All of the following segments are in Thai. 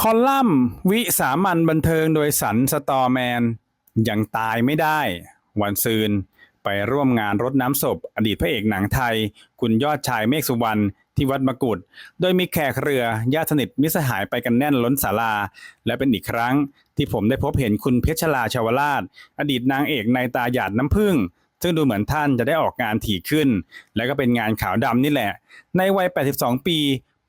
คอลัมน์วิสามันบันเทิงโดยสันสตอแมน ยังตายไม่ได้ วันซืน ไปร่วมงานรดน้ำศพ อดีตพระเอกหนังไทย คุณยอดชายเมฆสุวรรณที่วัดมกุฏโดยมีแขกเรือญาติสนิทมิสหายไปกันแน่นล้นศาลา และเป็นอีกครั้งที่ผมได้พบเห็นคุณเพชรลาชาวราช อดีตนางเอกในตาหยาดน้ำผึ้งซึ่งดูเหมือนท่านจะได้ออกงานถี่ขึ้น และก็เป็นงานขาวดำนี่แหละ ในวัย 82 ปี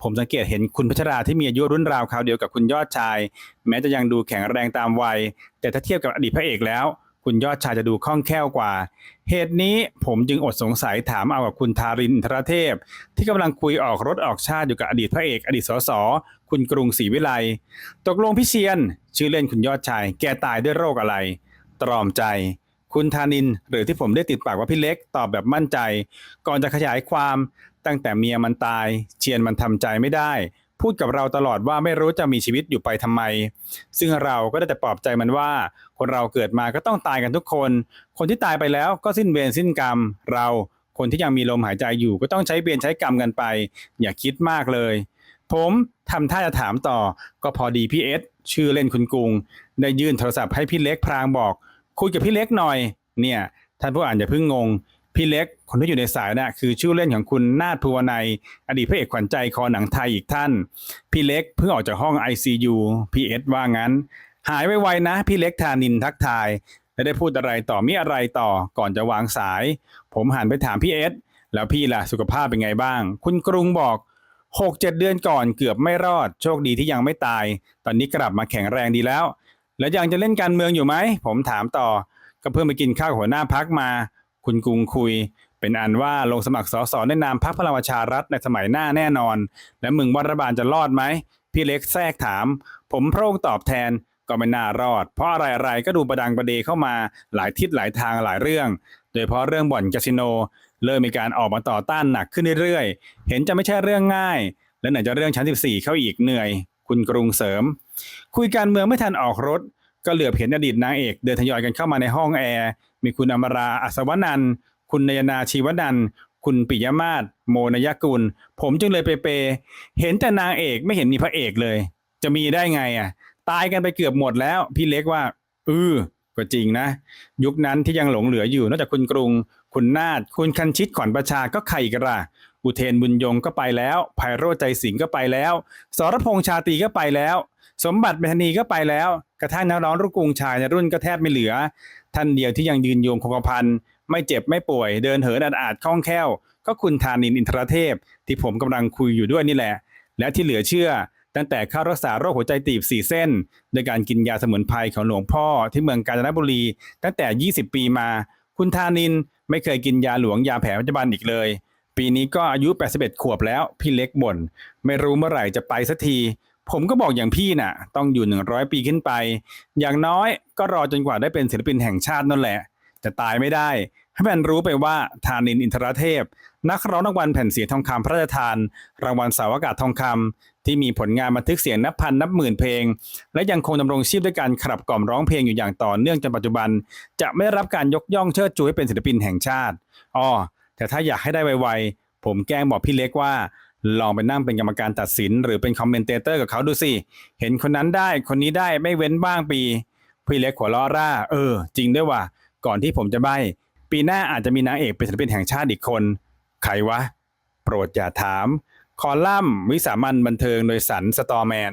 ผมสังเกตเห็นคุณพัชราที่มีอายุรุ่นราวคราวเดียวกับคุณยอดชาย แม้จะยังดูแข็งแรงตามวัย แต่ถ้าเทียบกับอดีตพระเอกแล้ว คุณยอดชายจะดูคล่องแคล่วกว่า เหตุนี้ผมจึงอดสงสัยถามเอากับคุณทารินทรเทพ ที่กำลังคุยออกรถออกชาติอยู่กับอดีตพระเอกอดีตสสคุณกรุงศรีวิไลตกลงพี่เชียน ชื่อเล่นคุณยอดชาย แกตายด้วยโรคอะไร ตรอมใจ คุณธานิน หรือที่ผมได้ติดปากว่าพี่เล็กตอบแบบมั่นใจ ก่อนจะขยายความ ตั้งแต่เมียมันตายเชียนมันทำใจไม่ได้ พูดกับเราตลอดว่าไม่รู้จะมีชีวิตอยู่ไปทำไม ซึ่งเราก็ได้แต่ปลอบใจมันว่า คนเราเกิดมาก็ต้องตายกันทุกคน คนที่ตายไปแล้วก็สิ้นเวรสิ้นกรรม เราคนที่ยังมีลมหายใจอยู่ก็ต้องใช้เวรใช้กรรมกันไป อย่าคิดมากเลย ผมทำท่าจะถามต่อ ก็พอดีพี่เอสชื่อเล่นคุณกรุง ได้ยื่นโทรศัพท์ให้พี่เล็กพรางบอก คุยกับพี่เล็กหน่อย เนี่ย ท่านผู้อ่านอย่าเพิ่งงง พี่เล็กคนที่อยู่ในสายน่ะคือชื่อเล่นของคุณนาฏภูวนัย อดีตพระเอกขวัญใจคอหนังไทยอีกท่าน พี่เล็กเพิ่งออกจากห้อง ICU พี่เอสว่างั้น หายไวๆนะ พี่เล็กธานินทักทาย และได้พูดอะไรต่อมีอะไรต่อก่อนจะวางสาย ผมหันไปถามพี่เอสแล้วพี่ล่ะสุขภาพเป็นไงบ้าง คุณกรุงบอกหกเจ็ดเดือนก่อนเกือบไม่รอด โชคดีที่ยังไม่ตาย ตอนนี้กลับมาแข็งแรงดีแล้ว แล้วยังจะเล่นการเมืองอยู่ไหมผมถามต่อก็เพิ่งไปกินข้าวหัวหน้าพักมา คุณกรุงคุย เป็นอันว่าลงสมัครสสในนามพักพลังประชารัฐในสมัยหน้าแน่นอน และมึงว่ารัฐบาลจะรอดไหม พี่เล็กแทรกถาม ผมโพร่งตอบแทนก็ไม่น่ารอด เพราะอะไรๆก็ดูประดังประเดเข้ามาหลายทิศหลายทางหลายเรื่อง โดยเฉพาะเรื่องบ่อนคาสิโน เริ่มมีการออกมาต่อต้านหนักขึ้นเรื่อยๆ เห็นจะไม่ใช่เรื่องง่าย และไหนจะเรื่องชั้น 14 เข้าอีกเหนื่อย คุณกรุงเสริม คุยการเมืองไม่ทันออกรถ ก็เหลือบเห็นอดีตนางเอก เดินทยอยกันเข้ามาในห้องแอร์ มีคุณอมราอัศวนันท์คุณนยนาชีวนันท์คุณปิยมาศโมนยกุล ผมจึงเลยไปเป เห็นแต่นางเอกไม่เห็นมีพระเอกเลย จะมีได้ไงอะ ตายกันไปเกือบหมดแล้ว พี่เล็กว่าเออก็จริงนะ ยุคนั้นที่ยังหลงเหลืออยู่นอกจากคุณกรุง คุณนาฏคุณคันชิตขอนประชาก็ใครกันล่ะ อุเทนบุญยงก็ไปแล้วไพโรจใจสิงก็ไปแล้ว สรพงษ์ชาตรีก็ไปแล้ว สมบัติเมธนีก็ไปแล้ว กระทั่งนักร้องลูกกรุงชายในรุ่นก็แทบไม่เหลือ ท่านเดียวที่ยังยืนโยงคงกระพันไม่เจ็บไม่ป่วยเดินเหินอาดอาดคล่องแคล่ว ก็คุณธานินอินทรเทพ ที่ผมกำลังคุยอยู่ด้วยนี่แหละ และที่เหลือเชื่อตั้งแต่เข้ารักษาโรคหัวใจตีบสี่เส้น โดยการกินยาสมุนไพรของหลวงพ่อที่เมืองกาญจนบุรี ตั้งแต่ 20 ปีมา คุณธานินไม่เคยกินยาหลวงยาแผนปัจจุบันอีกเลย ปีนี้ก็อายุ 81 ขวบแล้ว พี่เล็กบ่น ไม่รู้เมื่อไหร่จะไปสักที ผมก็บอกอย่างพี่น่ะ ต้องอยู่ 100 ปีขึ้นไป อย่างน้อยก็รอจนกว่าได้เป็นศิลปินแห่งชาตินั่นแหละ แต่ตายไม่ได้ ให้มันรู้ไปว่าธานินอินทรเทพ นักร้องรางวัลแผ่นเสียงทองคำพระราชทาน รางวัลเสาวอากาศทองคำที่มีผลงานบันทึกเสียงนับพันนับหมื่นเพลง และยังคงดำรงชีพด้วยการขับกล่อมร้องเพลงอยู่อย่างต่อเนื่องจนปัจจุบัน จะไม่ได้รับการยกย่องเชิดชูให้เป็นศิลปินแห่งชาติอ้อ แต่ถ้าอยากให้ได้ไวๆ ผมแกล้งบอกพี่เล็กว่า ลองไปนั่งเป็นกรรมการตัดสิน หรือเป็นคอมเมนเตเตอร์กับเขาดูสิ เห็นคนนั้นได้คนนี้ได้ไม่เว้นบ้างปี พี่เล็กหัวล้อร่า เออ จริงด้วยว่ะก่อนที่ผมจะใบปีหน้าอาจจะมีนางเอกเป็นศิลปินแห่งชาติอีกคน ใครวะ โปรดอย่าถาม คอลัมน์วิสามันบันเทิงโดยสันสตอแมน